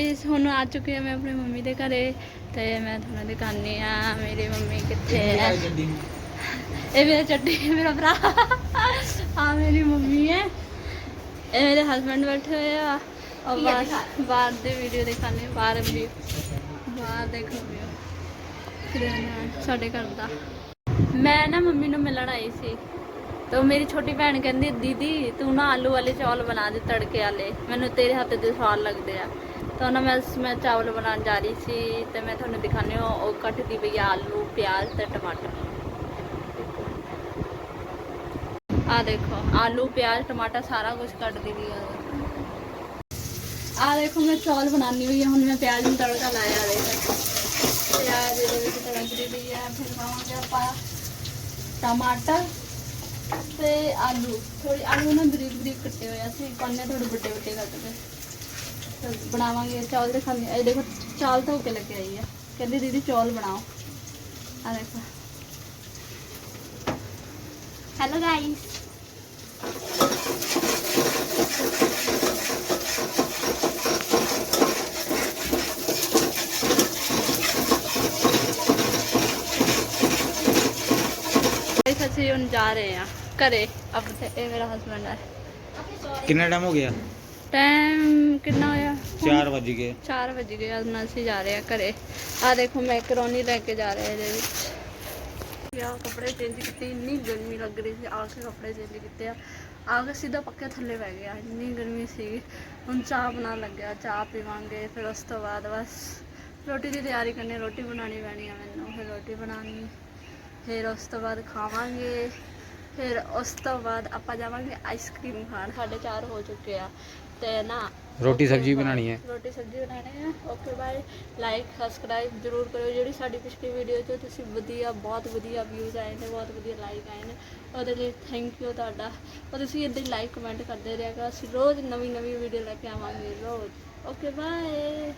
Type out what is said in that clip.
Guys ਹੁਣ ਆ ਚੁੱਕੀ ਹਾਂ ਮੈਂ ਆਪਣੀ ਮੰਮੀ ਦੇ ਘਰੇ ਤੇ ਮੈਂ ਤੁਹਾਨੂੰ ਦਿਖਾਉਂਦੀ ਆ ਮੇਰੀ ਮੰਮੀ ਕਿੱਥੇ ਹੈ। ਇਹ ਮੇਰਾ ਚੱਡੀ ਮੇਰਾ ਭਰਾ। ਆ ਮੇਰੀ ਮੰਮੀ ਹੈ। ਇਹ ਮੇਰੇ ਹਸਬੰਡ ਬੈਠੇ ਹੋਏ ਆ। ਔਰ ਬਾਹਰ ਬਾਹਰ ਦੀ ਵੀਡੀਓ ਦਿਖਾਣੇ ਬਾਹਰ ਵੀ ਬਾਹਰ ਦੇਖੋ ਵੀ। ਕਿਹੜਾ ਸਾਡੇ ਘਰ ਦਾ। ਮੈਂ ਨਾ ਮੰਮੀ ਨੂੰ ਮਿਲਣ ਆਈ ਸੀ। ਤਾਂ ਮੇਰੀ ਛੋਟੀ ਭੈਣ ਕਹਿੰਦੀ, ਦੀਦੀ, ਤੂੰ ਨਾ ਆਲੂ ਵਾਲੇ ਚੌਲ ਬਣਾ ਦੇ ਤੜਕੇ ਵਾਲੇ। ਮੈਨੂੰ ਤੇਰੇ ਹੱਥ ਦੇ ਸਵਾਦ ਲੱਗਦੇ ਆ। ਤਾਂ ਨਾ ਮੈਂ ਮੈਂ ਚਾਵਲ ਬਣਾਉਣ ਜਾ ਰਹੀ ਸੀ ਤੇ ਮੈਂ ਤੁਹਾਨੂੰ ਦਿਖਾਣੇ ਉਹ ਕੱਟਦੀ ਪਈ ਆਲੂ, ਪਿਆਜ਼ ਤੇ ਟਮਾਟਰ। ਆ ਦੇਖੋ, ਆਲੂ, ਪਿਆਜ਼, ਟਮਾਟਰ ਸਾਰਾ ਕੁਝ ਕੱਟਦੀ ਪਈ ਆ। ਆ ਦੇਖੋ, ਮੈਂ ਚੌਲ ਬਣਾਉਣੀ ਹੋਈ ਆ, ਹੁਣ ਮੈਂ ਪਿਆਜ਼ ਨੂੰ ਤੜਕਾ ਲਾਇਆ ਦੇਖੋ। ਪਿਆਜ਼ ਦੇ ਵਿੱਚ ਤੜਕਦੀ ਪਈ ਆ, ਫਿਰ ਪਾਵਾਂਗੇ ਆਪਾਂ ਟਮਾਟਰ। ਤੇ ਆਲੂ ਥੋੜੀ ਆਲੂ ਨਾ ਬਰੀਕ ਬਰੀਕ ਕੱਟੇ ਹੋਏ ਆ ਸੀ ਪਾਣੇ ਥੋੜੇ ਵੱਡੇ ਵੱਡੇ ਕੱਟ ਕੇ। ਤੇ ਬਣਾਵਾਂਗੇ, ਚੌਲ ਦੇ ਖਾਣੇ ਇਹ ਦੇਖੋ, ਚਾਲ ਧੋ ਕੇ ਲੱਗੇ ਆਈ ਆ। ਕਹਿੰਦੀ, ਦੀਦੀ, ਚੌਲ ਬਣਾਓ। ਆ ਦੇਖੋ। ਹੈਲੋ ਗਾਇਸ ਅਸੀਂ ਹੁਣ ਜਾ ਰਹੇ ਆ ਘਰੇ ਆਪਣੇ ਇਹ ਮੇਰਾ ਹਸਬੰਡ ਹੈ। ਕਿੰਨਾ ਟਾਈਮ ਹੋ ਗਿਆ? ਟਾਈਮ ਕਿੰਨਾ ਹੋਇਆ? 4 ਵਜ ਗਏ। 4 ਵਜ ਗਏ ਅੱਜ ਮੈਂ ਅਸੀਂ ਜਾ ਰਹੇ ਆ ਘਰੇ। ਆ ਦੇਖੋ ਮੈਕਰੋਨੀ ਲੈ ਕੇ ਜਾ ਰਹੇ ਆ ਇਹਦੇ ਵਿੱਚ। ਯਾ ਕੱਪੜੇ ਚੇਂਜ ਕੀਤੇ ਇੰਨੀ ਗਰਮੀ ਲੱਗ ਰਹੀ ਸੀ ਆ ਕੇ ਕੱਪੜੇ ਚੇਂਜ ਕੀਤੇ ਆ। ਆ ਕੇ ਸਿੱਧਾ ਪੱਕੇ ਥੱਲੇ ਬਹਿ ਗਿਆ ਇੰਨੀ ਗਰਮੀ ਸੀ। ਹੁਣ ਚਾਹ ਬਣਾਉਣ ਲੱਗਿਆ ਚਾਹ ਪੀਵਾਂਗੇ ਫਿਰ ਉਸ ਤੋਂ ਬਾਅਦ ਬਸ ਰੋਟੀ ਦੀ ਤਿਆਰੀ ਕਰਨੀ ਰੋਟੀ ਬਣਾਉਣੀ ਪੈਣੀ ਆ ਮੈਨੂੰ ਫਿਰ ਰੋਟੀ ਬਣਾਉਣੀ। ਫਿਰ ਉਸ ਤੋਂ ਬਾਅਦ ਖਾਵਾਂਗੇ ਫਿਰ ਉਸ ਤੋਂ ਬਾਅਦ ਆਪਾਂ ਜਾਵਾਂਗੇ ਆਈਸਕ੍ਰੀਮ ਖਾਣ। ਸਾਡੇ 4 ਹੋ ਚੁੱਕੇ ਆ। ਤੇ ਨਾ ਰੋਟੀ ਸਬਜ਼ੀ. ਬਣਾਉਣੀ ਹੈ। ਰੋਟੀ ਸਬਜ਼ੀ ਬਣਾਣੀ ਹੈ। Okay bye. ਲਾਈਕ ਸਬਸਕ੍ਰਾਈਬ ਜਰੂਰ ਕਰਿਓ। ਜਿਹੜੀ ਸਾਡੀ ਪਿਛਲੀ ਵੀਡੀਓ 'ਚ ਤੁਸੀਂ ਵਧੀਆ ਬਹੁਤ ਵਧੀਆ ਵਿਊਜ਼ ਆਏ ਨੇ ਬਹੁਤ ਵਧੀਆ ਲਾਈਕ ਆਏ ਨੇ ਉਹਦੇ ਲਈ ਥੈਂਕ ਯੂ ਤੁਹਾਡਾ। ਔਰ ਤੁਸੀਂ ਇੱਦਾਂ ਹੀ ਲਾਈਕ ਕਮੈਂਟ ਕਰਦੇ ਰਿਹਾ ਕਰੋ ਅਸੀਂ ਰੋਜ਼ ਨਵੀਂ ਨਵੀਂ ਵੀਡੀਓ ਲੈ ਕੇ ਆਵਾਂਗੇ ਰੋਜ਼। Okay bye.